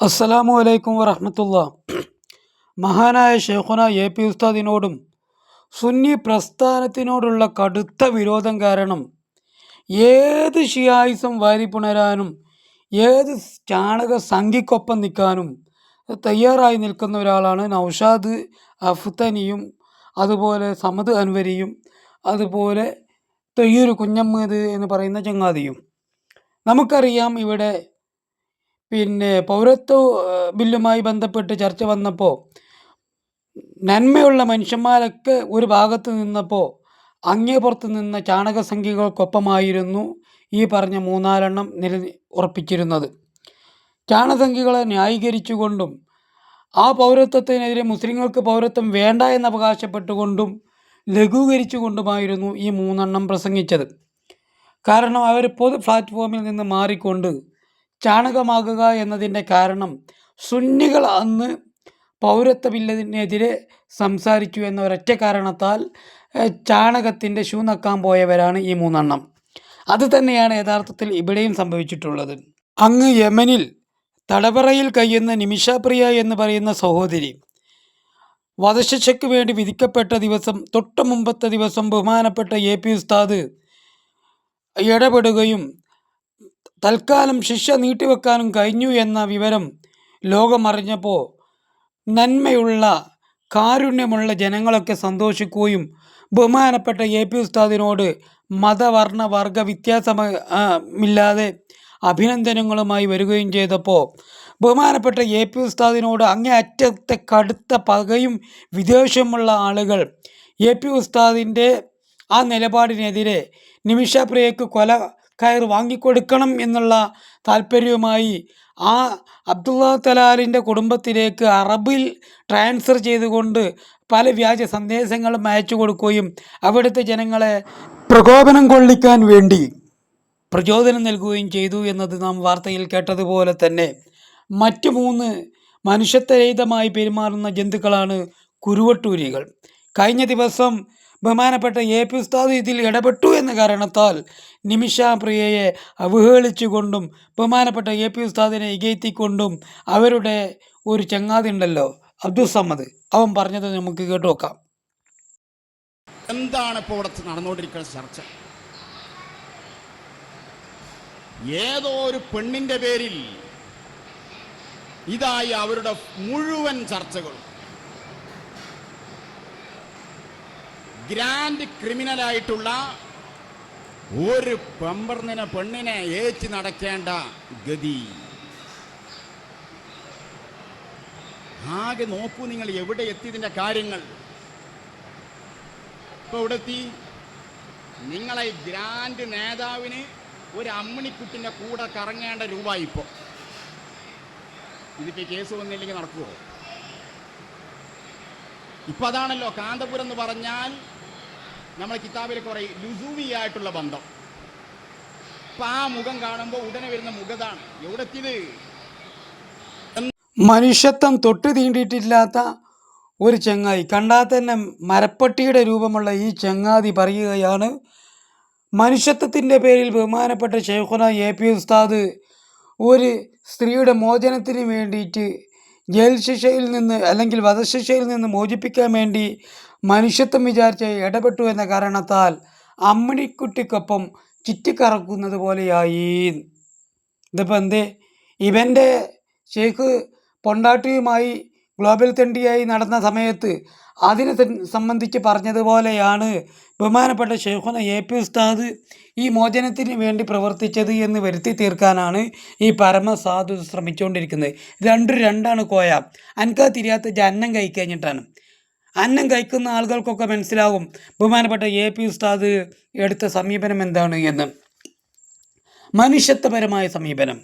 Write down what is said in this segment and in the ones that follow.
അസ്സലാമു അലൈക്കും വറഹമത്തുള്ള. മഹാനായ ഷെയ്ഖുന എ പി ഉസ്താദിനോടും സുന്നി പ്രസ്ഥാനത്തിനോടുള്ള കടുത്ത വിരോധം കാരണം ഏത് ഷിയായിസം വാരിപ്പുണരാനും ഏത് ചാണക സംഘിക്കൊപ്പം നിൽക്കാനും തയ്യാറായി നിൽക്കുന്ന ഒരാളാണ് നൗഷാദ് അഫ്തനിയും അതുപോലെ സമദ് അൻവരിയും അതുപോലെ തൊയ്യൂർ കുഞ്ഞമ്മദ് എന്ന് പറയുന്ന ചങ്ങാതിയും. നമുക്കറിയാം ഇവിടെ പിന്നെ പൗരത്വ ബില്ലുമായി ബന്ധപ്പെട്ട് ചർച്ച വന്നപ്പോൾ നന്മയുള്ള മനുഷ്യന്മാരൊക്കെ ഒരു ഭാഗത്ത് നിന്നപ്പോൾ അങ്ങേ പുറത്ത് നിന്ന ചാണകസംഖ്യകൾക്കൊപ്പമായിരുന്നു ഈ പറഞ്ഞ മൂന്നാലെണ്ണം നില ഉറപ്പിച്ചിരുന്നത്. ചാണകസംഖ്യകളെ ന്യായീകരിച്ചുകൊണ്ടും ആ പൗരത്വത്തിനെതിരെ മുസ്ലിങ്ങൾക്ക് പൗരത്വം വേണ്ട എന്ന് അവകാശപ്പെട്ടുകൊണ്ടും ലഘൂകരിച്ചുകൊണ്ടുമായിരുന്നു ഈ മൂന്നെണ്ണം പ്രസംഗിച്ചത്. കാരണം അവർ പൊതു പ്ലാറ്റ്ഫോമിൽ നിന്ന് മാറിക്കൊണ്ട് ചാണകമാകുക എന്നതിന്റെ കാരണം സുന്നികൾ അന്ന് പൗരത്വ ബില്ലിനെതിരെ സംസാരിച്ചു എന്ന ഒരൊറ്റ കാരണത്താൽ ചാണകത്തിന്റെ ഷൂ നക്കാൻ പോയവരാണ് ഈ മൂന്നെണ്ണം. അത് തന്നെയാണ് യഥാർത്ഥത്തിൽ ഇവിടെയും സംഭവിച്ചിട്ടുള്ളത്. അങ്ങ് യമനിൽ തടവറയിൽ കഴിയുന്ന നിമിഷപ്രിയ എന്ന് പറയുന്ന സഹോദരി വധശിക്ഷയ്ക്ക് വേണ്ടി വിധിക്കപ്പെട്ട ദിവസം തൊട്ട് മുമ്പത്തെ ദിവസം ബഹുമാനപ്പെട്ട എ പി ഉസ്താദ് ഇടപെടുകയും തൽക്കാലം ശിക്ഷ നീട്ടിവെക്കാനും കഴിഞ്ഞു എന്ന വിവരം ലോകമറിഞ്ഞപ്പോൾ നന്മയുള്ള കാരുണ്യമുള്ള ജനങ്ങളൊക്കെ സന്തോഷിക്കുകയും ബഹുമാനപ്പെട്ട എ പി ഉസ്താദിനോട് മതവർണ വർഗ വ്യത്യാസമില്ലാതെ അഭിനന്ദനങ്ങളുമായി വരികയും ചെയ്തപ്പോൾ ബഹുമാനപ്പെട്ട എ പി ഉസ്താദിനോട് അങ്ങേ അറ്റത്തെ കടുത്ത പകയും വിദ്വേഷമുള്ള ആളുകൾ എ പി ഉസ്താദിന്റെ ആ നിലപാടിനെതിരെ നിമിഷപ്രിയക്ക് കൊല കയർ വാങ്ങിക്കൊടുക്കണം എന്നുള്ള താല്പര്യവുമായി ആ അബ്ദുള്ള തലാലിന്റെ കുടുംബത്തിലേക്ക് അറബിൽ ട്രാൻസ്ഫർ ചെയ്തുകൊണ്ട് പല വ്യാജ സന്ദേശങ്ങളും അയച്ചു കൊടുക്കുകയും അവിടുത്തെ ജനങ്ങളെ പ്രകോപനം കൊള്ളിക്കാൻ വേണ്ടി പ്രചോദനം നൽകുകയും ചെയ്തു എന്നത് നാം വാർത്തയിൽ കേട്ടതുപോലെ തന്നെ മറ്റു മൂന്ന് മനുഷ്യത്വരഹിതമായി പെരുമാറുന്ന ജന്തുക്കളാണ് കുരുവട്ടൂരികൾ. കഴിഞ്ഞ ദിവസം ബഹുമാനപ്പെട്ട എ പി ഉസ്താദ് ഇതിൽ ഇടപെട്ടു എന്ന കാരണത്താൽ നിമിഷ പ്രിയയെ അവഹേളിച്ചുകൊണ്ടും ബഹുമാനപ്പെട്ട എ പി ഉസ്താദിനെ ഇകയത്തിക്കൊണ്ടും അവരുടെ ഒരു ചങ്ങാതി ഉണ്ടല്ലോ അബ്ദുസമ്മദ് അവൻ പറഞ്ഞത് നമുക്ക് കേട്ടു നോക്കാം എന്താണ് ഇപ്പോൾ ഇവിടെ നടന്നുകൊണ്ടിരിക്കുന്ന ചർച്ച? ഏതോ ഒരു പെണ്ണിന്റെ പേരിൽ ഇതായി അവരുടെ മുഴുവൻ ചർച്ചകളും. ഗ്രാൻഡ് ക്രിമിനലായിട്ടുള്ള ഒരു പമ്പർന്നിനെ പെണ്ണിനെ ഏച്ച് നടക്കേണ്ട ഗതി. ആകെ നോക്കൂ നിങ്ങൾ എവിടെ എത്തി ഇതിന്റെ കാര്യങ്ങൾ. ഇപ്പൊ ഇവിടെ എത്തി? നിങ്ങളെ ഗ്രാൻഡ് നേതാവിന് ഒരു അമ്മണിക്കുട്ടിന്റെ കൂടെ കറങ്ങേണ്ട രൂപ ഇപ്പോ. ഇതിപ്പോ കേസ് വന്നില്ലെങ്കിൽ നടക്കുമോ ഇപ്പൊ അതാണല്ലോ കാന്തപുരം എന്ന് പറഞ്ഞാൽ നമ്മളെ കിതാബിൽ കുറേ ലുസൂമിയായിട്ടുള്ള ബന്ധം. അപ്പൊ ആ മുഖം കാണുമ്പോൾ ഉടനെ വരുന്ന മുഖതാണ്. എവിടെ മനുഷ്യത്വം തൊട്ട് തീണ്ടിയിട്ടില്ലാത്ത ഒരു ചങ്ങാതി കണ്ടാൽ തന്നെ മരപ്പട്ടിയുടെ രൂപമുള്ള ഈ ചങ്ങാതി പറയുകയാണ് മനുഷ്യത്വത്തിന്റെ പേരിൽ ബഹുമാനപ്പെട്ട ഷെയ്ഖുന എ. പി. ഉസ്താദ് ഒരു സ്ത്രീയുടെ മോചനത്തിന് വേണ്ടിയിട്ട് ജയിൽ ശിക്ഷയിൽ നിന്ന് അല്ലെങ്കിൽ വധശിക്ഷയിൽ നിന്ന് മോചിപ്പിക്കാൻ വേണ്ടി മനുഷ്യത്വം വിചാരിച്ച് ഇടപെട്ടു എന്ന കാരണത്താൽ അമ്മിണിക്കുട്ടിക്കൊപ്പം ചുറ്റിക്കറക്കുന്നത് പോലെയായി. ഇതിപ്പോൾ എന്തേ? ഇവന്റെ ഷെയ്ഖ് പൊണ്ടാട്ടിയുമായി ഗ്ലോബൽ തെണ്ടിയായി നടന്ന സമയത്ത് അതിനെ സംബന്ധിച്ച് പറഞ്ഞതുപോലെയാണ് ബഹുമാനപ്പെട്ട ഷെയ്ഖുന എ പി ഉസ്താദ് ഈ മോചനത്തിന് വേണ്ടി പ്രവർത്തിച്ചത് എന്ന് വരുത്തി തീർക്കാനാണ് ഈ പരമസാധു ശ്രമിച്ചുകൊണ്ടിരിക്കുന്നത് രണ്ടും രണ്ടാണ് കോയ. അനക്കാ തിരിയാത്ത ജന്നം കഴിക്കഴിഞ്ഞിട്ടാണ്. അന്നം കഴിക്കുന്ന ആളുകൾക്കൊക്കെ മനസ്സിലാവും. ബഹുമാനപ്പെട്ട എ പി ഉസ്താദ് എടുത്ത സമീപനം എന്താണ് എന്ന്. മനുഷ്യത്വപരമായ സമീപനം.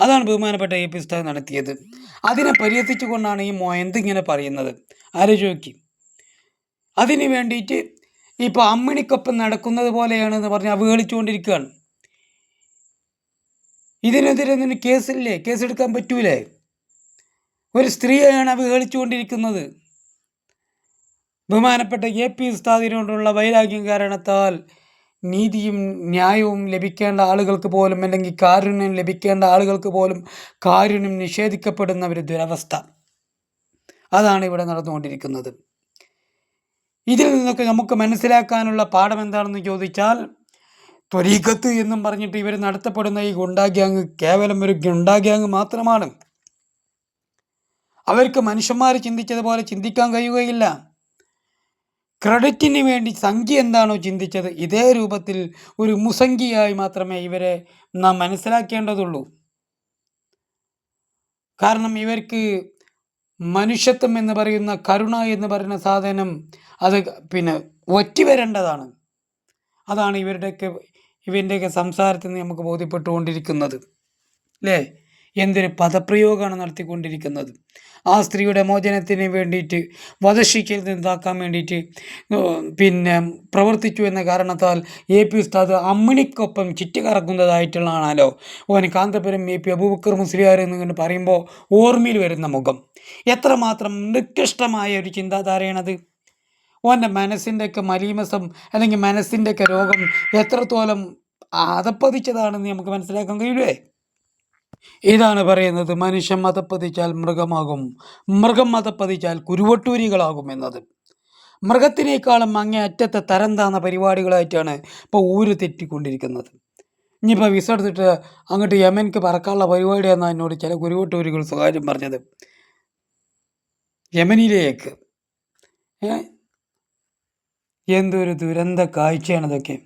അതാണ് ബഹുമാനപ്പെട്ട എ പി ഉസ്താദ് നടത്തിയത്. അതിനെ പരിഹസിച്ചുകൊണ്ടാണ് ഈ മൊയന്ത് ഇങ്ങനെ പറയുന്നത്? ആലോചിക്കും. അതിന് വേണ്ടിയിട്ട് ഇപ്പോൾ അമ്മിണിക്കൊപ്പം നടക്കുന്നത് പോലെയാണ് എന്ന് പറഞ്ഞ് അവഹേളിച്ചുകൊണ്ടിരിക്കുകയാണ്. ഇതിനെതിരെ നിന്ന് കേസില്ലേ? കേസെടുക്കാൻ പറ്റൂലേ? ഒരു സ്ത്രീയാണ് അവഹേളിച്ചുകൊണ്ടിരിക്കുന്നത്. ബഹുമാനപ്പെട്ട എ പി ഉസ്താദിനോടുള്ള വൈരാഗ്യം കാരണത്താൽ നീതിയും ന്യായവും ലഭിക്കേണ്ട ആളുകൾക്ക് പോലും അല്ലെങ്കിൽ കാരുണ്യം ലഭിക്കേണ്ട ആളുകൾക്ക് പോലും കാരുണ്യം നിഷേധിക്കപ്പെടുന്ന ഒരു ദുരവസ്ഥ. അതാണ് ഇവിടെ നടന്നുകൊണ്ടിരിക്കുന്നത്. ഇതിൽ നിന്നൊക്കെ നമുക്ക് മനസ്സിലാക്കാനുള്ള പാഠം എന്താണെന്ന് ചോദിച്ചാൽ ത്വരീഖത്ത് എന്നും പറഞ്ഞിട്ട് ഇവർ നടത്തപ്പെടുന്ന ഈ ഗുണ്ടാ ഗ്യാങ് കേവലം ഒരു ഗുണ്ടാ ഗ്യാങ് മാത്രമാണ്. അവർക്ക് മനുഷ്യന്മാർ ചിന്തിച്ചതുപോലെ ചിന്തിക്കാൻ കഴിയുകയില്ല. ക്രെഡിറ്റിന് വേണ്ടി സംഖ്യ എന്താണോ ചിന്തിച്ചത് ഇതേ രൂപത്തിൽ ഒരു മുസംഖിയായി മാത്രമേ ഇവരെ നാം മനസ്സിലാക്കേണ്ടതുള്ളൂ. കാരണം ഇവർക്ക് മനുഷ്യത്വം എന്ന് പറയുന്ന കരുണ എന്ന് പറയുന്ന സാധനം അത് പിന്നെ ഒറ്റ വരേണ്ടതാണ് അതാണ് ഇവരുടെയൊക്കെ ഇവന്റെയൊക്കെ സംസാരത്തിൽ നിന്ന് നമുക്ക് ബോധ്യപ്പെട്ടുകൊണ്ടിരിക്കുന്നത്. അല്ലേ എന്തൊരു പദപ്രയോഗമാണ് നടത്തിക്കൊണ്ടിരിക്കുന്നത്. ആ സ്ത്രീയുടെ മോചനത്തിന് വേണ്ടിയിട്ട് വധശിക്കൽ നിന്നാക്കാൻ വേണ്ടിയിട്ട് പിന്നെ പ്രവർത്തിച്ചു എന്ന കാരണത്താൽ എ പി ഉസ്താദ് അമ്മിണിക്കൊപ്പം ചുറ്റി കറക്കുന്നതായിട്ടുള്ളതാണല്ലോ. ഓൻ കാന്തപുരം എ പി അബൂബക്കർ മുസ്ലിയാർ എന്നിങ്ങനെ പറയുമ്പോൾ ഓർമ്മയിൽ വരുന്ന മുഖം. എത്രമാത്രം നികൃഷ്ടമായ ഒരു ചിന്താധാരയാണത്. ഓന്റെ മനസ്സിന്റെയൊക്കെ മലീമസം അല്ലെങ്കിൽ മനസ്സിന്റെയൊക്കെ രോഗം എത്രത്തോളം അതപ്പതിച്ചതാണെന്ന് നമുക്ക് മനസ്സിലാക്കാൻ കഴിയില്ലേ ഇതാണ് പറയുന്നത്. മനുഷ്യൻ മതപ്പതിച്ചാൽ മൃഗമാകും. മൃഗം മതപ്പതിച്ചാൽ കുരുവട്ടൂരികളാകും എന്നത്. മൃഗത്തിനേക്കാളും അങ്ങേ അറ്റത്തെ തരം താന്ന പരിപാടികളായിട്ടാണ് ഇപ്പോൾ ഊര് തെറ്റിക്കൊണ്ടിരിക്കുന്നത്. ഇനിയിപ്പോൾ വിസ എടുത്തിട്ട് അങ്ങോട്ട് യമൻക്ക് പറക്കാനുള്ള പരിപാടിയാണെന്നാണ് എന്നോട് ചില കുരുവട്ടൂരികൾ സ്വകാര്യം പറഞ്ഞത്. യമനിലേക്ക്. എന്തൊരു ദുരന്ത കാഴ്ചയാണ് ഇതൊക്കെ.